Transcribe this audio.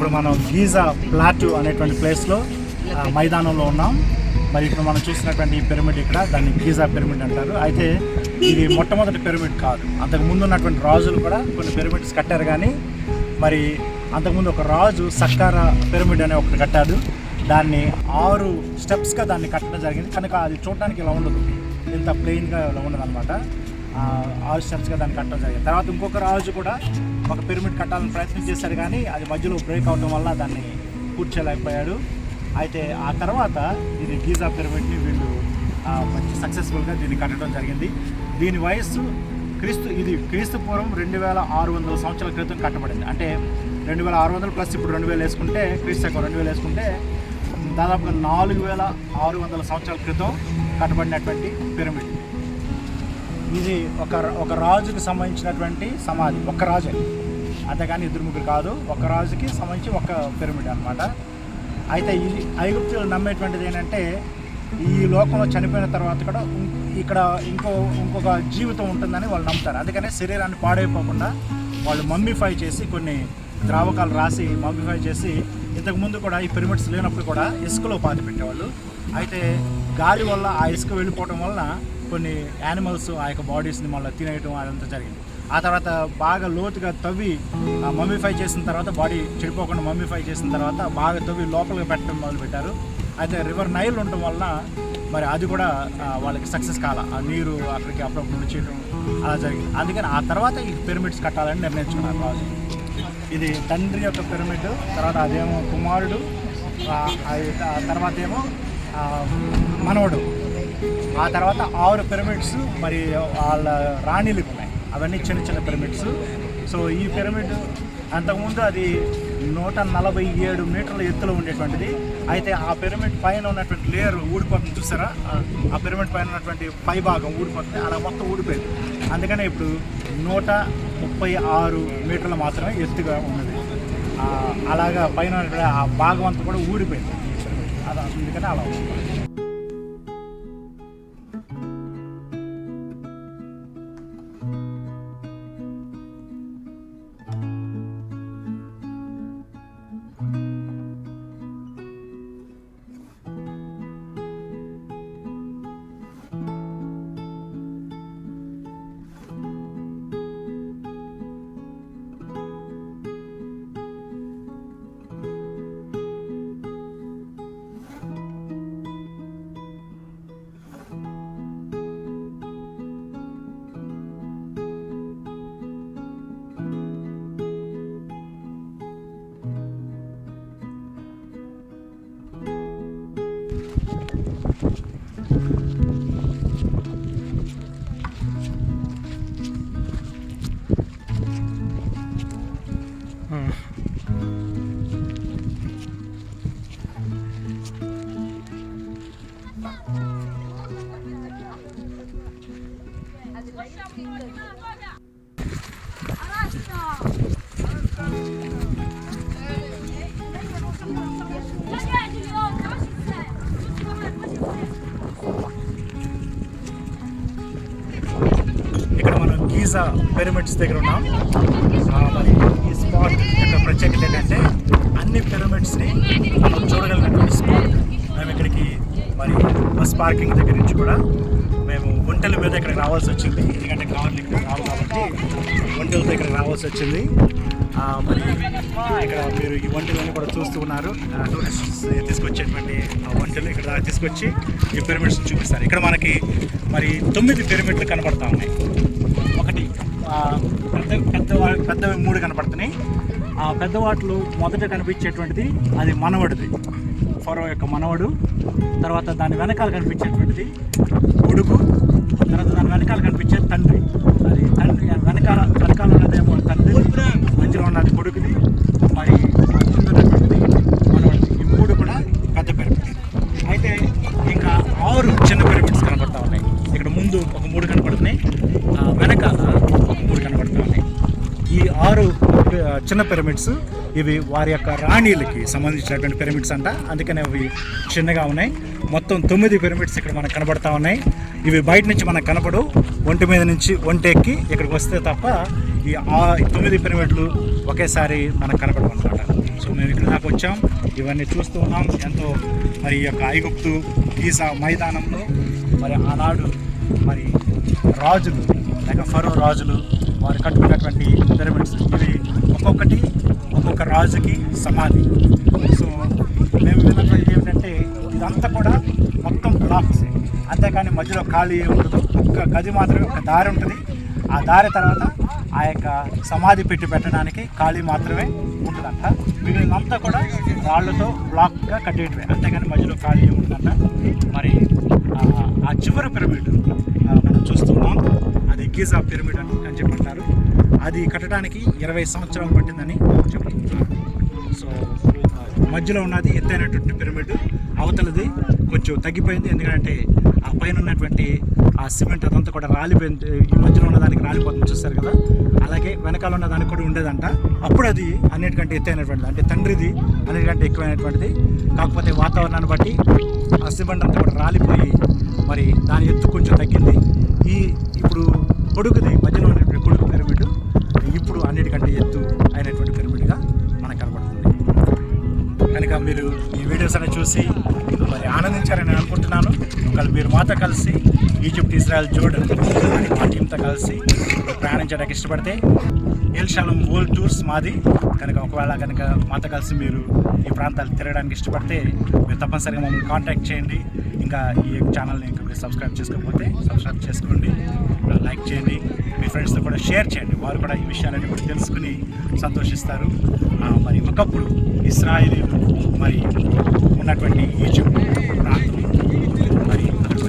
ఇప్పుడు మనం Giza plot అనేటువంటి ప్లేస్లో ఆ, మైదానంలో ఉన్నాం. మరి ఇప్పుడు మనం చూసినటువంటి ఈ పిరమిడ్ ఇక్కడ దాన్ని గీజా పిరమిడ్ అంటారు. అయితే ఇది మొట్టమొదటి పిరమిడ్ కాదు. అంతకు ముందు ఉన్నటువంటి రాజులు కూడా కొన్ని పిరమిడ్స్ కట్టారు కానీ మరి అంతకుముందు ఒక రాజు సక్కార పిరమిడ్ అనే ఒకటి కట్టాడు. దాన్ని ఆరు స్టెప్స్గా దాన్ని కట్టడం జరిగింది. కనుక అది చూడడానికి ఇలా ఉండదు. ఇంత ప్లెయిన్గా ఇలా ఉండదు అనమాట ఆరు చర్చ్గా దాన్ని కట్టడం జరిగింది. తర్వాత ఇంకొక రాజు కూడా ఒక పిరమిడ్ కట్టాలని ప్రయత్నం చేశారు కానీ అది మధ్యలో బ్రేక్ అవడం వల్ల దాన్ని పూర్తి చేయలేకపోయాడు అయితే ఆ తర్వాత ఇది గీజా పిరమిడ్ని వీళ్ళు మంచి సక్సెస్ఫుల్గా దీన్ని కట్టడం జరిగింది. దీని వయస్సు క్రీస్తు ఇది క్రీస్తు పూర్వం రెండు వేల ఆరు వందల సంవత్సరాల క్రితం కట్టబడింది. అంటే రెండు వేల ఆరు వందలు ప్లస్ ఇప్పుడు రెండు వేలు వేసుకుంటే క్రీస్తు యొక్క రెండు వేలు వేసుకుంటే దాదాపుగా నాలుగు వేల ఆరు వందల సంవత్సరాల క్రితం కట్టబడినటువంటి పిరమిడ్ ఇది ఒక ఒక రాజుకి సంబంధించినటువంటి సమాధి ఒక్క రాజే. అంతేగాని ఇద్దరు ముగ్గురు కాదు ఒక రాజుకి సంబంధించి ఒక పిరమిడ్ అనమాట అయితే ఇది ఐగుప్తులు నమ్మేటువంటిది ఏంటంటే ఈ లోకంలో చనిపోయిన తర్వాత కూడా ఇక్కడ ఇంకో ఇంకొక జీవితం ఉంటుందని వాళ్ళు నమ్ముతారు. అందుకనే శరీరాన్ని పాడైపోకుండా వాళ్ళు మమ్మీఫై చేసి కొన్ని ద్రావకాలు రాసి మమ్మీఫై చేసి ఇంతకు ముందు కూడా ఈ పిరమిడ్స్ లేనప్పుడు కూడా ఇసుకలో పాతి పెట్టేవాళ్ళు. అయితే గాలి వల్ల ఆ ఇసుక వెళ్ళిపోవడం వలన కొన్ని యానిమల్స్ ఆ యొక్క బాడీస్ని మళ్ళీ తినేయటం అదంతా జరిగింది. ఆ తర్వాత బాగా లోతుగా తవ్వి మమ్మీఫై చేసిన తర్వాత బాడీ చెడిపోకుండా మమ్మీఫై చేసిన తర్వాత బాగా తవ్వి లోపలికి పెట్టడం మొదలుపెట్టారు. అయితే రివర్ నైల్ ఉండటం వలన మరి అది కూడా వాళ్ళకి సక్సెస్ కాల. ఆ నీరు అక్కడికి అప్పుడప్పుడు చేయడం అలా జరిగింది. అందుకని ఆ తర్వాత ఈ పిరమిడ్స్ కట్టాలని నిర్ణయించుకున్నారు రాజు. ఇది తండ్రి యొక్క పిరమిడ్ తర్వాత అదేమో కుమారుడు ఆ- తర్వాత ఏమో మనవడు. ఆ తర్వాత ఆరు పిరమిడ్స్ మరి వాళ్ళ రాణిలు ఉన్నాయి. అవన్నీ చిన్న చిన్న పిరమిడ్స్ సో ఈ పిరమిడ్ అంతకుముందు అది నూట నలభై ఏడు మీటర్ల ఎత్తులో ఉండేటువంటిది. అయితే ఆ పిరమిడ్ పైన ఉన్నటువంటి లేయర్ ఊడిపోతుంది చూసారా? ఆ- పిరమిడ్ పైన ఉన్నటువంటి పై భాగం ఊడిపోతుంది. అలా మొత్తం ఊడిపోయింది. అందుకనే ఇప్పుడు నూట ముప్పై ఆరు మీటర్లు మాత్రమే ఎత్తుగా ఉన్నది. అలాగా పైన ఉన్నటువంటి ఆ భాగం అంతా కూడా ఊడిపోయింది. పిరమిడ్ అది అందుకనే అలా గీజా పిరమిడ్స్ దగ్గర ఉన్నాం. మరి ఈ స్పాట్ యొక్క ప్రత్యేకత ఏంటంటే అన్ని పిరమిడ్స్ని మనం చూడగలిగినటువంటి స్పాట్ మేము ఇక్కడికి మరి బస్ పార్కింగ్ దగ్గర నుంచి కూడా మేము ఒంటెల మీద ఇక్కడికి రావాల్సి వచ్చింది. ఎందుకంటే కార్లు ఇక్కడ రావు కాబట్టి ఒంటెల దగ్గర రావాల్సి వచ్చింది. మరి ఇక్కడ మీరు ఈ వంటలన్నీ కూడా చూస్తూ ఉన్నారు. టూరిస్ట్స్ తీసుకొచ్చేటువంటి ఆ వంటలు ఇక్కడ తీసుకొచ్చి ఈ పిరమిడ్స్ చూపిస్తారు. ఇక్కడ మనకి మరి తొమ్మిది పిరమిడ్లు కనబడతా ఉన్నాయి. పెద్ద పెద్ద పెద్దవి మూడు కనపడుతున్నాయి. ఆ పెద్ద వాటిలో మొదట కనిపించేటువంటిది అది మనవడిది. ఫరో యొక్క మనవడు తర్వాత దాని వెనకాల కనిపించేటువంటిది కొడుకు తర్వాత దాని వెనకాల కనిపించేది తండ్రి. అది తండ్రి వెనకాల వెనకాల ఉన్నదేమో ఆరు చిన్న పిరమిడ్స్ ఇవి వారి యొక్క రాణీలకి సంబంధించినటువంటి పిరమిడ్స్ అంట. అందుకనే అవి చిన్నగా ఉన్నాయి. మొత్తం తొమ్మిది పిరమిడ్స్ ఇక్కడ మనకు కనబడతా ఉన్నాయి. ఇవి బయట నుంచి మనకు కనపడు ఒంటి మీద నుంచి ఒంటెక్కి ఇక్కడికి వస్తే తప్ప ఈ ఆ తొమ్మిది పిరమిడ్లు ఒకేసారి మనకు కనపడవు అనమాట సో మేము ఇక్కడ దాకా వచ్చాం. ఇవన్నీ చూస్తూ ఉన్నాం. ఎంతో మరి ఈ యొక్క ఐగుప్తు గీసా మైదానంలో మరి ఆనాడు మరి రాజులు లేక ఫరో రాజులు వారు కట్టుకున్నటువంటి పిరమిడ్స్ ఇవి ఒక్కొక్కటి ఒక్కొక్క రాజుకి సమాధి. సో మేము విన్నటువంటి ఏమిటంటే ఇదంతా కూడా మొత్తం బ్లాక్స్. అంతేకాని మధ్యలో ఖాళీ ఉండదు. ఒక్క గది మాత్రమే ఒక దారి ఉంటుంది. ఆ దారి తర్వాత ఆ యొక్క సమాధి పెట్టి పెట్టడానికి ఖాళీ మాత్రమే ఉంటుందంట. మిగిలినంతా కూడా రాళ్ళతో బ్లాక్గా కట్టేయటమే అంతేగాని మధ్యలో ఖాళీ ఉంటుందంట మరి ఆ- చివరి పిరమిడ్ మనం చూస్తున్నాం. అది గీజా పిరమిడ్ అని అని చెప్పంటారు. అది కట్టడానికి ఇరవై సంవత్సరాలు పట్టిందని చెప్తున్నారు సో మధ్యలో ఉన్నది ఎత్తైనటువంటి పిరమిడ్ అవతలది కొంచెం తగ్గిపోయింది. ఎందుకంటే ఆ పైన ఉన్నటువంటి ఆ సిమెంట్ అదంతా కూడా రాలిపోయింది. ఈ మధ్యలో ఉన్న దానికి రాలిపోతుంది చూస్తారు కదా. అలాగే వెనకాల ఉన్న దానికి కూడా ఉండేదంట. అప్పుడు అది అన్నిటికంటే ఎత్తైనటువంటిది. అంటే తండ్రిది అన్నిటికంటే ఎక్కువైనటువంటిది. కాకపోతే వాతావరణాన్ని బట్టి ఆ సిమెంట్ అంతా కూడా రాలిపోయి మరి దాని ఎత్తు కొంచెం తగ్గింది. ఈ ఇప్పుడు కొడుకుది మధ్యలో ఉన్నటువంటి కొడుకు పిరమిడ్ ఇప్పుడు అన్నిటికంటే ఎత్తు అయినటువంటి పిరమిడ్గా మనకు కనబడుతుంది. కనుక మీరు ఈ వీడియోస్ అనేది చూసి మరి ఆనందించారని అనుకుంటున్నాను. ఒకవేళ మీరు మాతో కలిసి ఈజిప్ట్ ఇజ్రాయల్ జోర్డన్ మా టీంతో కలిసి ప్రయాణించడానికి ఇష్టపడితే ఏల్షాలం వరల్డ్ టూర్స్ మాది. కనుక ఒకవేళ కనుక మాతో కలిసి మీరు ఈ ప్రాంతాలు తిరగడానికి ఇష్టపడితే మీరు తప్పనిసరిగా మమ్మల్ని కాంటాక్ట్ చేయండి. ఇంకా ఈ ఛానల్ని ఇంకా మీరు సబ్స్క్రైబ్ చేసుకోకపోతే సబ్స్క్రైబ్ చేసుకోండి. లైక్ చేయండి. మీ ఫ్రెండ్స్తో కూడా షేర్ చేయండి. వారు కూడా ఈ విషయాలన్నీ కూడా తెలుసుకుని సంతోషిస్తారు. మరి ఒకప్పుడు ఇస్రాయిలీలు మరి ఉన్నటువంటి ఈజిప్ట్ ప్రాంతం. మరి అక్కడికి